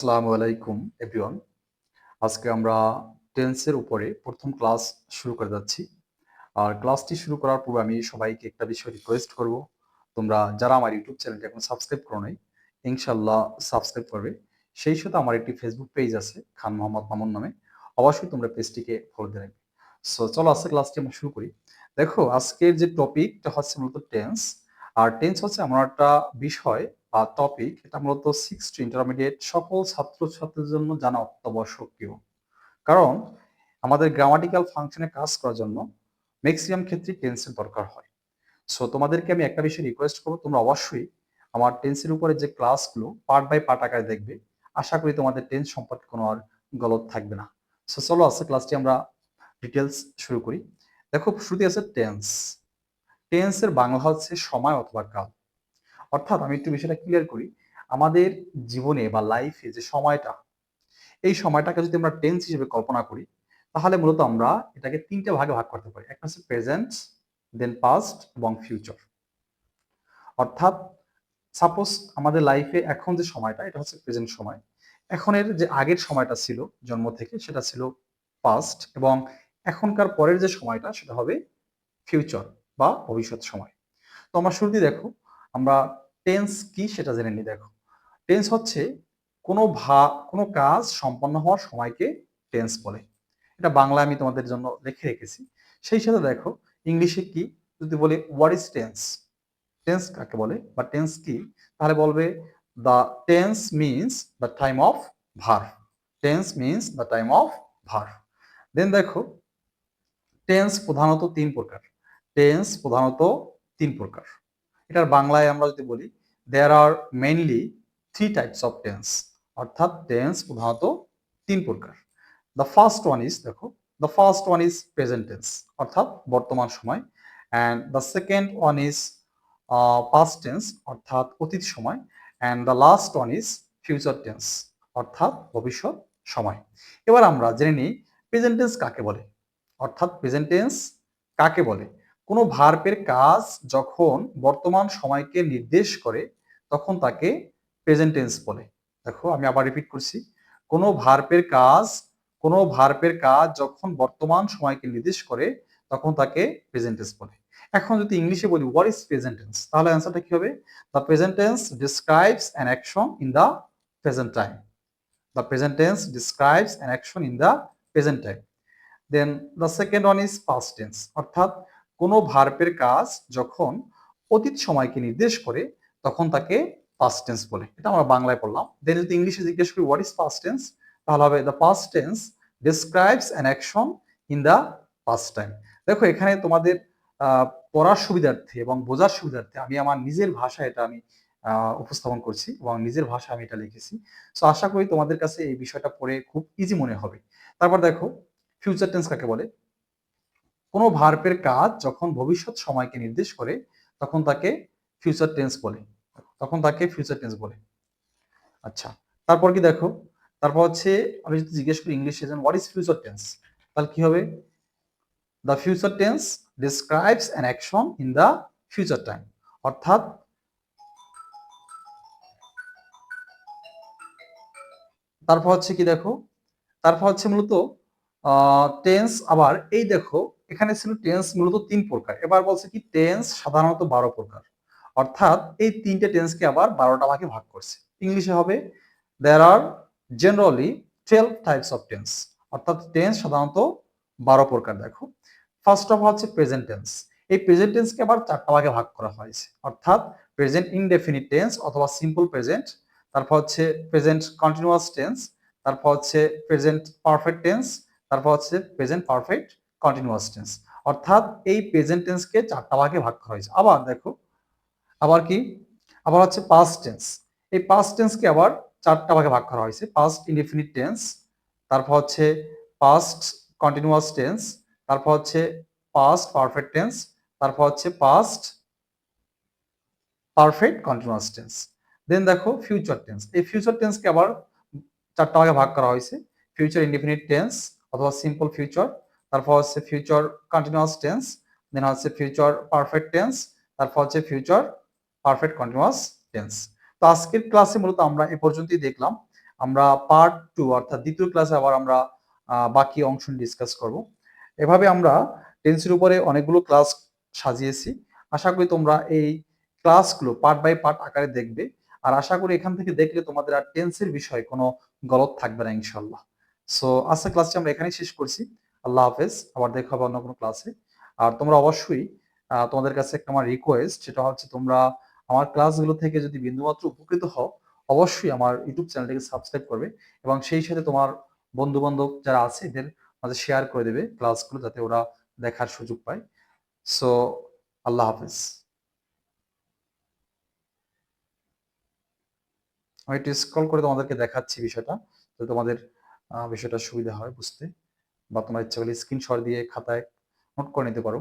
আসসালামু আলাইকুম এভরিওয়ান আজকে আমরা টেন্সের উপরে প্রথম ক্লাস শুরু করে যাচ্ছি। আর ক্লাসটি শুরু করার পূর্বে আমি সবাইকে একটা বিষয় রিকোয়েস্ট করব। তোমরা যারা আমার ইউটিউব চ্যানেলটি এখন সাবস্ক্রাইব করো নাই ইনশাল্লাহ সাবস্ক্রাইব করবে। সেই সাথে আমার একটি ফেসবুক পেজ আছে, খান মোহাম্মদ মামুন নামে। অবশ্যই তোমরা পেজটিকে ফলো দিয়ে রাখবে। সো চলো আজকে ক্লাসটি আমরা শুরু করি। দেখো, আজকের যে টপিকটা হচ্ছে মূলত টেন্স আর টেন্স হচ্ছে এমন একটা বিষয় বা টপিক এটা মূলত সিক্স ইন্টারমিডিয়েট সকল ছাত্রছাত্রীদের জন্য জানা অত্যাবশ্যকীয় কারণ আমাদের গ্রামাটিক্যাল ফাংশনে কাজ করার জন্য ম্যাক্সিমাম ক্ষেত্রে টেন্সের দরকার হয়। সো তোমাদেরকে আমি একটা বিষয় রিকোয়েস্ট করব, তোমরা অবশ্যই আমার টেন্সের উপরে যে ক্লাসগুলো পার্ট বাই পার্ট আকারে দেখবে, আশা করি তোমাদের টেন্স সম্পর্কে কোনো আর গলত থাকবে না। সো চলো আজকে ক্লাসটি আমরা ডিটেলস শুরু করি। দেখো শুরুতে আছে টেন্স টেন্সের বাংলা হচ্ছে সময় অথবা কাল। অর্থাৎ আমি একটু বিষয়টা ক্লিয়ার করি, আমাদের জীবনে বা লাইফে যে সময়টা, এই সময়টাকে যদি আমরা টেন্স হিসেবে কল্পনা করি, তাহলে মূলত আমরা এটাকে তিনটে ভাগে ভাগ করতে পারি। একটা হচ্ছে প্রেজেন্ট দেন পাস্ট এবং ফিউচার অর্থাৎ সাপোজ আমাদের লাইফে এখন যে সময়টা, এটা হচ্ছে প্রেজেন্ট সময়। এখনের যে আগের সময়টা ছিল, জন্ম থেকে, সেটা ছিল পাস্ট এবং এখনকার পরের যে সময়টা, সেটা হবে ফিউচার বা ভবিষ্যৎ সময়। তো আমরা শুরুতে দেখো, আমরা টেন্স কি সেটা জেনে নিই দেখো। টেন্স হচ্ছে কোনো ভা, কোনো কাজ সম্পন্ন হওয়ার সময়কে টেন্স বলে। এটা বাংলায় আমি তোমাদের জন্য লিখে রেখেছি। সেই সাথে দেখো, ইংলিশে কি? যদি বলি হোয়াট ইজ টেন্স টেন্স কাকে বলে? বা টেন্স কি? তাহলে বলবে the tense means the time of verb tense means the time of verb then দেখো টেন্স প্রধানত তিন প্রকার। টেন্স প্রধানত তিন প্রকার। এটার বাংলায় আমরা যদি বলি there are mainly three types of tense অর্থাৎ টেন্স প্রধানত তিন প্রকার। দ্য ফার্স্ট ওয়ান ইজ দেখো the first one is present tense অর্থাৎ বর্তমান সময়। And the second one is past tense অর্থাৎ অতীত সময়। And the last one is future tense অর্থাৎ ভবিষ্যৎ সময়। এবার আমরা জেনে নিই প্রেজেন্ট টেন্স কাকে বলে? অর্থাৎ প্রেজেন্ট টেন্স কাকে বলে? কোনো ভার্বের কাজ যখন বর্তমান সময়কে নির্দেশ করে, তখন তাকে প্রেজেন্ট টেন্স বলে। দেখো, আমি আবার রিপিট করছি। কোনো ভার্বের কাজ, কোনো ভার্বের কাজ যখন বর্তমান সময়কে নির্দেশ করে, তখন তাকে প্রেজেন্ট টেন্স বলে। এখন যদি ইংলিশে বলি হোয়াট ইজ প্রেজেন্ট টেন্স তাহলে অ্যান্সারটা কি হবে? The present tense describes an action in the present time the present tense describes an action in the present time then the second one is past tense অর্থাৎ কোনো ভার্বের কাজ যখন অতীত সময়কে নির্দেশ করে, তখন তাকে পাস্ট টেন্স বলে। এটা আমরা বাংলায় পড়লাম। দেন যদি ইংলিশে জিজ্ঞেস করি হোয়াট ইজ পাস্ট টেন্স তাহলে হবে the past tense describes an action in the past time দেখো, এখানে তোমাদের পড়ার সুবিধার্থে এবং বোঝার সুবিধার্থে আমি আমার নিজের ভাষা এটা আমি উপস্থাপন করছি এবং নিজের ভাষা আমি এটা লিখেছি। সো আশা করি তোমাদের কাছে এই বিষয়টা পড়ে খুব ইজি মনে হবে। তারপর দেখো ফিউচার টেন্স কাকে বলে? কোনো ভার্বের কাজ যখন ভবিষ্যৎ সময়কে নির্দেশ করে, তখন তাকে ফিউচার টেন্স বলে। তখন তাকে ফিউচার টেন্স বলে। আচ্ছা তারপর কি দেখো? তারপর হচ্ছে আমি যদি জিজ্ঞেস করি ইংলিশে যেন হোয়াট ইজ ফিউচার টেন্স তাহলে কি হবে? The future tense describes an action in the future time অর্থাৎ তারপর হচ্ছে কি দেখো? তারপর হচ্ছে মূলত টেন্স আবার এই দেখো এখানে ছিল টেন্স মূলত তিন প্রকার। এবার বলছে কি টেন্স সাধারণত বারো প্রকার। অর্থাৎ এই তিনটে টেন্সকে আবার বারোটা ভাগে ভাগ করছে। ইংলিশে হবে there are generally twelve types of tense অর্থাৎ টেন্স সাধারণত বারো প্রকার, দেখো। ফার্স্ট অফ হচ্ছে প্রেজেন্ট টেন্স এই প্রেজেন্ট টেন্সকে আবার চারটা ভাগে ভাগ করা হয়েছে। অর্থাৎ প্রেজেন্ট ইনডেফিনিট টেন্স অথবা সিম্পল প্রেজেন্ট তারপর হচ্ছে প্রেজেন্ট কন্টিনিউয়াস টেন্স তারপর হচ্ছে প্রেজেন্ট পারফেক্ট টেন্স তারপর হচ্ছে প্রেজেন্ট পারফেক্ট কন্টিনিউয়াস টেন্স অর্থাৎ এই প্রেজেন্ট টেন্সকে চারটা ভাগে ভাগ করা হয়েছে। আবার দেখো, আবার কি? আবার হচ্ছে পাস্ট টেন্স এই পাস্ট টেন্সকে আবার চারটা ভাগে ভাগ করা হয়েছে। পাস্ট ইনডিফিনিট টেন্স তারপর হচ্ছে পাস্ট কন্টিনিউয়াস টেন্স তারপর হচ্ছে পাস্ট পারফেক্ট টেন্স তারপর হচ্ছে past perfect continuous tense then দেখো ফিউচার টেন্স এই ফিউচার টেন্সকে আবার চারটা ভাগে ভাগ করা হয়েছে। ফিউচার ইনডিফিনিট টেন্স অথবা সিম্পল ফিউচার তারপর হচ্ছে ফিউচার কন্টিনিউয়াস টেন্স দেন হচ্ছে ফিউচার পারফেক্ট টেন্স তারপর হচ্ছে ফিউচার পারফেক্ট কন্টিনিউয়াস টেন্স তো আজকের ক্লাসে মূলত আমরা এ পর্যন্তই দেখলাম। আমরা পার্ট টু অর্থাৎ দ্বিতীয় ক্লাসে আবার আমরা বাকি অংশ ডিসকাস করব। এভাবে আমরা টেন্সের উপরে অনেকগুলো ক্লাস সাজিয়েছি। আশা করি তোমরা এই ক্লাসগুলো পার্ট বাই পার্ট আকারে দেখবে। আর আশা করি এখান থেকে দেখলে তোমাদের আর টেন্সের বিষয়ে কোনো গলত থাকবে না ইনশাল্লাহ সো আজকের ক্লাসটি আমরা এখানেই শেষ করছি। আল্লাহ হাফেজ, আবার দেখা হবে অন্য কোনো ক্লাসে আর তোমরা অবশ্যই তোমাদের কাছে একটা আমার রিকোয়েস্ট সেটা হচ্ছে তোমরা আমার ক্লাসগুলো থেকে যদি বিন্দুমাত্র উপকৃত হও, অবশ্যই আমার ইউটিউব চ্যানেলটিকে সাবস্ক্রাইব করবে এবং সেই সাথে তোমার বন্ধু বান্ধব যারা আছে, এদের মাঝে শেয়ার করে দেবে ক্লাসগুলো যাতে ওরা দেখার সুযোগ পায়। সো আল্লাহ হাফেজ। আমি একটু স্ক্রল করে তোমাদেরকে দেখাচ্ছি বিষয়টা যাতে তোমাদের বিষয়টা সুবিধা হয় বুঝতে। বা তোমার ইচ্ছা করলে স্ক্রিনশট দিয়ে খাতায় নোট করে নিতে পারো।